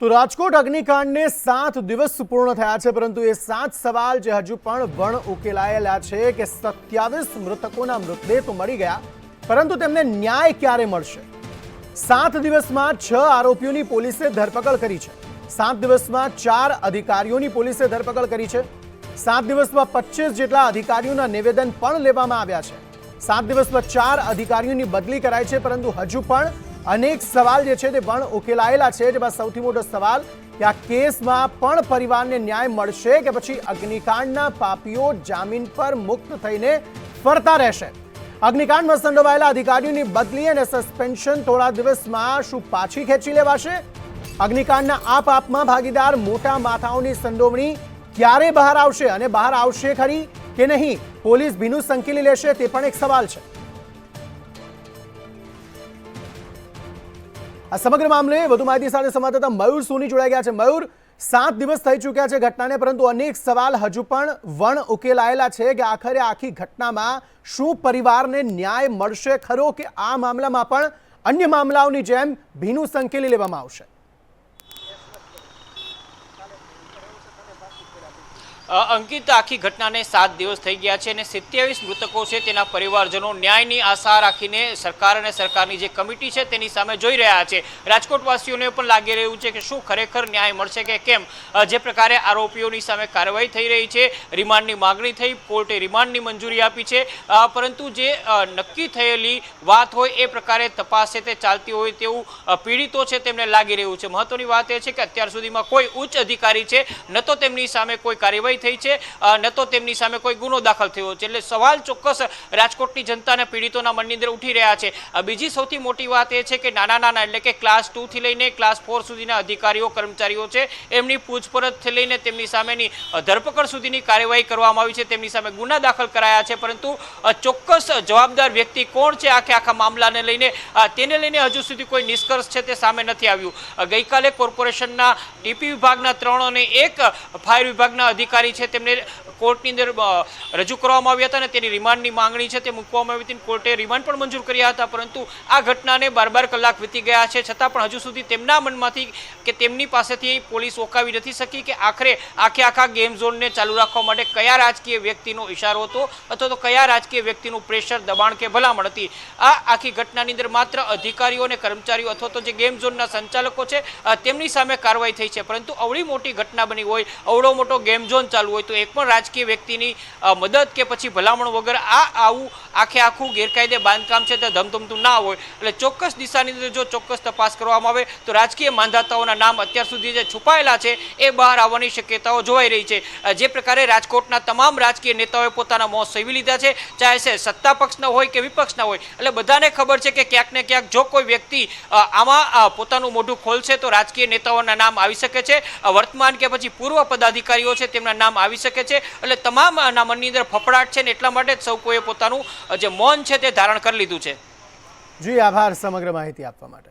તો રાજકોટ અગ્નિકાંડને સાત દિવસ પૂર્ણ થયા છે, પરંતુ એ સાત સવાલ જે હજુ પણ વણ ઉકેલાયેલા છે કે સત્યાવીસ મૃતકોના મૃતદેહ તો મળી ગયા, પરંતુ તેમને ન્યાય ક્યારે મળશે? સાત દિવસમાં છ આરોપીઓની પોલીસે ધરપકડ કરી છે. સાત દિવસમાં ચાર અધિકારીઓની પોલીસે ધરપકડ કરી છે. સાત દિવસમાં પચીસ જેટલા અધિકારીઓના નિવેદન પણ લેવામાં આવ્યા છે. સાત દિવસમાં ચાર અધિકારીઓની બદલી કરાઈ છે, પરંતુ હજુ પણ અનેક સવાલ જે છે તે પણ ઉકેલાયેલા છે, જેમાં સૌથી મોટો સવાલ કે આ કેસમાં પણ પરિવારને ન્યાય મળશે કે પછી અગ્નિકાંડના પાપીઓ જામીન પર મુક્ત થઈને ફરતા રહેશે? અગ્નિકાંડમાં સંડોવાયેલા અધિકારીઓની બદલી અને સસ્પેન્શન થોડા દિવસમાં શું પાછી ખેંચી લેવાશે? અગ્નિકાંડના આ પાપમાં ભાગીદાર મોટા માથાઓની સંડોવણી ક્યારે બહાર આવશે અને બહાર આવશે ખરી કે નહીં? પોલીસ ભીનું સંકેલી લેશે તે પણ એક સવાલ છે. આ સમગ્ર મામલે વધુ માહિતી સાથે સંવાદદાતા મયુર સોની જોડાઈ ગયા છે. મયુર, સાત દિવસ થઈ ચૂક્યા છે ઘટનાને, પરંતુ અનેક સવાલ હજુ પણ વણ ઉકેલાયેલા છે કે આખરે આખી ઘટનામાં શું પરિવારને ન્યાય મળશે ખરો કે આ મામલામાં પણ અન્ય મામલાઓની જેમ ભીનું સંકેલી લેવામાં આવશે? અંકિત આખી ઘટનાને સાત દિવસ થઈ ગયા છે અને સિત્યાવીસ મૃતકો છે તેના પરિવારજનો ન્યાયની આશા રાખીને સરકાર અને સરકારની જે કમિટી છે તેની સામે જોઈ રહ્યા છે. રાજકોટવાસીઓને પણ લાગી રહ્યું છે કે શું ખરેખર ન્યાય મળશે કે કેમ? જે પ્રકારે આરોપીઓની સામે કાર્યવાહી થઈ રહી છે, રિમાન્ડની માગણી થઈ, કોર્ટે રિમાન્ડની મંજૂરી આપી છે. પરંતુ જે નક્કી થયેલી વાત હોય એ પ્રકારે તપાસ તે ચાલતી હોય તેવું પીડિતો છે તેમને લાગી રહ્યું છે. મહત્વની વાત એ છે કે અત્યાર સુધીમાં કોઈ ઉચ્ચ અધિકારી છે, ન તો તેમની સામે કોઈ કાર્યવાહી થઈ છે. ન તો તેમની સામે કોઈ ગુનો દાખલ થયો છે. એટલે સવાલ ચોક્કસ રાજકોટની જનતા અને પીડિતોના મનની અંદર ઉઠી રહ્યા છે. બીજી સૌથી મોટી વાત એ છે કે નાના નાના એટલે કે ક્લાસ ટુ થી લઈને ક્લાસ ફોર સુધીના અધિકારીઓ, કર્મચારીઓ છે. એમની પૂછપરછથી લઈને તેમની સામેની ધરપકડ સુધીની કાર્યવાહી કરવામાં આવી છે. તેમની સામે ગુના દાખલ કરાયા છે. પરંતુ ચોક્કસ જવાબદાર વ્યક્તિ કોણ છે? આખે આખા મામલાને લઈને તેને લઈને હજુ સુધી કોઈ નિષ્કર્ષ છે તે સામે નથી આવ્યું. ગઈકાલે કોર્પોરેશનના ડીપી વિભાગના ત્રણ અને એક ફાયર વિભાગના અધિકારી છે તેમને કોર્ટની અંદર રજૂ કરવામાં આવ્યા હતા અને તેની રિમાન્ડની માંગણી છે તે મૂકવામાં આવી હતી કોર્ટે રિમાન્ડ પણ મંજૂર કર્યા હતા. પરંતુ આ ઘટનાને બાર બાર કલાક વીતી ગયા છે. છતાં પણ હજુ સુધી તેમના મનમાંથી કે તેમની પાસેથી પોલીસ ઓકાવી નથી શકી કે આખરે આખે આખા ગેમ ઝોનને ચાલુ રાખવા માટે કયા રાજકીય વ્યક્તિનો ઇશારો હતો અથવા તો કયા રાજકીય વ્યક્તિનું પ્રેશર, દબાણ કે ભલામણ હતી. આ આખી ઘટનાની અંદર માત્ર અધિકારીઓ અને કર્મચારીઓ અથવા તો જે ગેમ ઝોનના સંચાલકો છે તેમની સામે કાર્યવાહી થઈ છે. પરંતુ અવળી મોટી ઘટના બની હોય, અવળો મોટો ગેમ ઝોન ચાલુ હોય તો એક પણ રાજકીય વ્યક્તિની મદદ કે પછી ભલામણ વગર આ આવું આખે આખું ગેરકાયદે બાંધકામ છે તે ધમધમતું ના હોય. એટલે ચોક્કસ દિશાની અંદર જો ચોક્કસ તપાસ કરવામાં આવે, તો રાજકીય માંધાતાઓના નામ અત્યાર સુધી જે છુપાયેલા છે, એ બહાર આવવાની શક્યતાઓ જોવાઈ રહી છે. જે પ્રકારે રાજકોટના તમામ રાજકીય નેતાઓએ પોતાના મોં સેવી લીધા છે, ચાહે છે સત્તા પક્ષના હોય કે વિપક્ષના હોય. એટલે બધાને ખબર છે કે ક્યાંક ને ક્યાંક જો કોઈ વ્યક્તિ આમાં પોતાનું મોઢું ખોલશે તો રાજકીય નેતાઓના નામ આવી શકે છે. વર્તમાન કે પછી પૂર્વ પદાધિકારીઓ છે, તેમના નામ આવી શકે છે. એટલે તમામ ના મનની અંદર ફફડાટ છે ને એટલા માટે જ સૌ કોઈએ પોતાનું જે મૌન છે તે ધારણ કરી લીધું છે. જી, આભાર, સમગ્ર માહિતી આપવા માટે.